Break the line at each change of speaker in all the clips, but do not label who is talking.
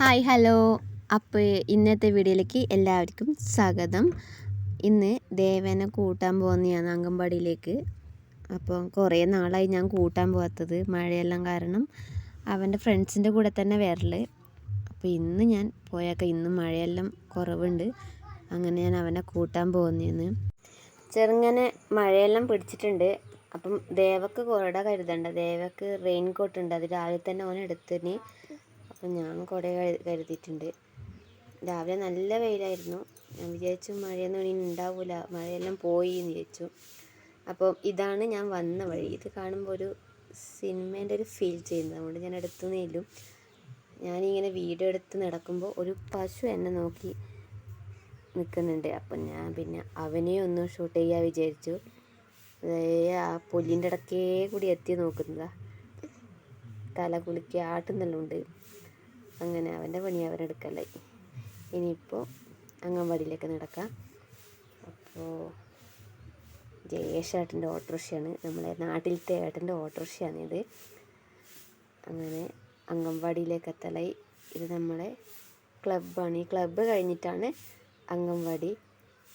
Hi hello. അപ്പോൾ ഇന്നത്തെ വീഡിയോയിലേക്ക് എല്ലാവർക്കും സ്വാഗതം. ഇന്ന് ദേവനെ കൂട്ടാൻ പോകുന്നതാണ് അംഗൻവാടിയിലേക്ക്. അപ്പോൾ കുറേ നാളായി ഞാൻ കൂട്ടാൻ പോകാത്തത് മഴയെല്ലാം കാരണം അവന്റെ ഫ്രണ്ട്സിന്റെ കൂടെ തന്നെ വരൽ അപ്പോൾ ഇന്ന് ഞാൻ പോയാൽ ഇന്ന് മഴയെല്ലാം കുറവുണ്ട്. അങ്ങനെ ഞാൻ അവനെ കൂട്ടാൻ പോകുന്നതെന്ന് ചെറുങ്ങനെ മഴയെല്ലാം പിടിച്ചിട്ടുണ്ട്. അപ്പം ദേവക്ക് കുറേ കരുതണ്ട. ദേവക്ക് റെയിൻ കോട്ട് ഉണ്ട്. അത് രാവിലെ തന്നെ ഓൻ എടുത്തിന്. അപ്പം ഞാൻ കുട കരുതിയിട്ടുണ്ട്. രാവിലെ നല്ല വെയിലായിരുന്നു. ഞാൻ വിചാരിച്ചു മഴയൊന്നും ഇനി ഉണ്ടാവില്ല മഴയെല്ലാം പോയി എന്ന് വിചാരിച്ചു. അപ്പോൾ ഇതാണ് ഞാൻ വന്ന വഴി. ഇത് കാണുമ്പോൾ ഒരു സിനിമേന്റെ ഒരു ഫീൽ ചെയ്യുന്നത്. അതുകൊണ്ട് ഞാൻ എടുത്തു നീലും ഞാനിങ്ങനെ വീഡിയോ എടുത്ത് നടക്കുമ്പോൾ ഒരു പശു എന്നെ നോക്കി നിൽക്കുന്നുണ്ട് അപ്പം ഞാൻ പിന്നെ അവനെ ഒന്ന് ഷൂട്ട് ചെയ്യാൻ വിചാരിച്ചു. ആ പുല്ലിന്റെ ഇടക്കേ കൂടി എത്തി നോക്കുന്നതാ. തല ആട്ടുന്നെല്ലാം ഉണ്ട് അങ്ങനെ അവന്റെ പണി അവരെടുക്കലായി. ഇനിയിപ്പോൾ അംഗൻവാടിയിലേക്ക് നടക്കാം. അപ്പോൾ ജയേഷേട്ടന്റെ ഓട്ടോറിക്ഷയാണ് നമ്മളെ നാട്ടിലത്തെ ഏട്ടന്റെ ഓട്ടോറിക്ഷയാണിത് അങ്ങനെ അംഗൻവാടിയിലേക്ക് എത്തലായി. ഇത് നമ്മളെ ക്ലബ്ബാണ്. ഈ ക്ലബ്ബ് കഴിഞ്ഞിട്ടാണ് അംഗൻവാടി.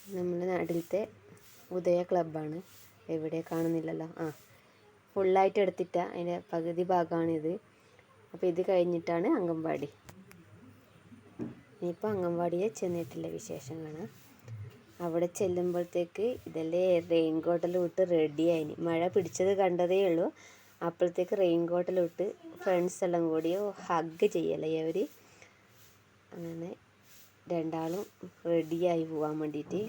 നമ്മുടെ നാട്ടിലത്തെ ഉദയ ക്ലബ്ബാണ്. എവിടെ കാണുന്നില്ലല്ലോ. ആ ഫുള്ളായിട്ട് എടുത്തിട്ടാണ് അതിന്റെ പകുതി ഭാഗമാണിത്. അപ്പോൾ ഇത് കഴിഞ്ഞിട്ടാണ് അംഗൻവാടി. ഇനിയിപ്പോൾ അംഗൻവാടിയെ ചെന്നിട്ടില്ല വിശേഷങ്ങളാണ് അവിടെ ചെല്ലുമ്പോഴത്തേക്ക് ഇതല്ലേ റെയിൻ കോട്ടെല്ലാം ഇട്ട് റെഡിയായിന് മഴ പിടിച്ചത് കണ്ടതേ ഉള്ളൂ. അപ്പോഴത്തേക്ക് റെയിൻ കോട്ടെല്ലാം ഫ്രണ്ട്സ് എല്ലാം കൂടി ഹഗ് ചെയ്യല്ലേ അവർ അങ്ങനെ രണ്ടാളും റെഡിയായി പോകാൻ വേണ്ടിയിട്ട്.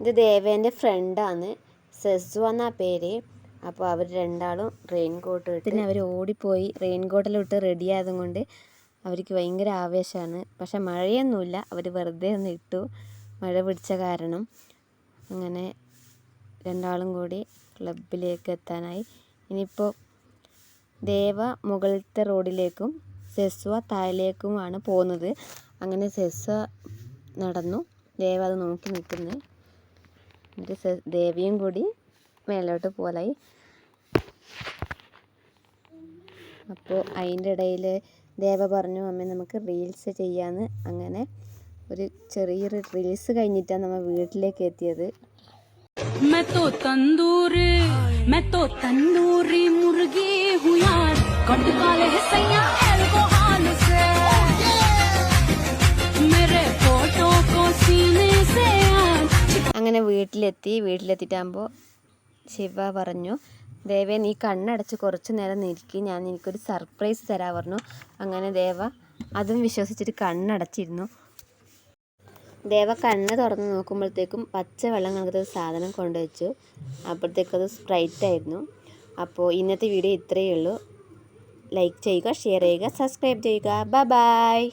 ഇത് ദേവേന്റെ ഫ്രണ്ടാണ് സെസു എന്നാ പേര്. അപ്പോൾ അവർ രണ്ടാളും റെയിൻ കോട്ട് ഇട്ട് പിന്നെ അവർ ഓടിപ്പോയി റെയിൻ കോട്ടെല്ലാം ഇട്ട് റെഡി ആയതും കൊണ്ട് അവർക്ക് ഭയങ്കര ആവേശമാണ്. പക്ഷെ മഴയൊന്നുമില്ല അവർ വെറുതെ ഒന്ന് ഇട്ടു. മഴ പിടിച്ച കാരണം അങ്ങനെ രണ്ടാളും കൂടി ക്ലബിലേക്ക് എത്താനായി. ഇനിയിപ്പോൾ ദേവ മുകളിലത്തെ റോഡിലേക്കും സെസ്വ താഴേക്കുമാണ് പോകുന്നത്. അങ്ങനെ സെസ്വ നടന്നു. ദേവ അത് നോക്കി നിൽക്കുന്നു. എന്നിട്ട് ദേവിയും കൂടി മേലോട്ട് പോലായി അപ്പോൾ അതിന്റെ ഇടയിൽ ദേവ പറഞ്ഞു അമ്മ നമുക്ക് റീൽസ് ചെയ്യാമെന്ന് അങ്ങനെ ഒരു ചെറിയൊരു റീൽസ് കഴിഞ്ഞിട്ടാണ് നമ്മൾ വീട്ടിലേക്ക് എത്തിയത്. അങ്ങനെ വീട്ടിലെത്തി വീട്ടിലെത്തിയിട്ടാകുമ്പോൾ ശിവ പറഞ്ഞു ദേവേ നീ കണ്ണടച്ച് കുറച്ച് നേരം നിൽക്കി. ഞാൻ എനിക്കൊരു സർപ്രൈസ് തരാ പറഞ്ഞു. അങ്ങനെ ദേവ അതും വിശ്വസിച്ചിട്ട് കണ്ണടച്ചിരുന്നു. ദേവ കണ്ണ് തുറന്ന് നോക്കുമ്പോഴത്തേക്കും പച്ച വെള്ളം കണക്കത്തെ സാധനം കൊണ്ടുവച്ചു. അപ്പോഴത്തേക്കത് സ്പ്രൈറ്റ് ആയിരുന്നു. അപ്പോൾ ഇന്നത്തെ വീഡിയോ ഇത്രയേ ഉള്ളൂ. ലൈക്ക് ചെയ്യുക ഷെയർ ചെയ്യുക സബ്സ്ക്രൈബ് ചെയ്യുക. ബൈ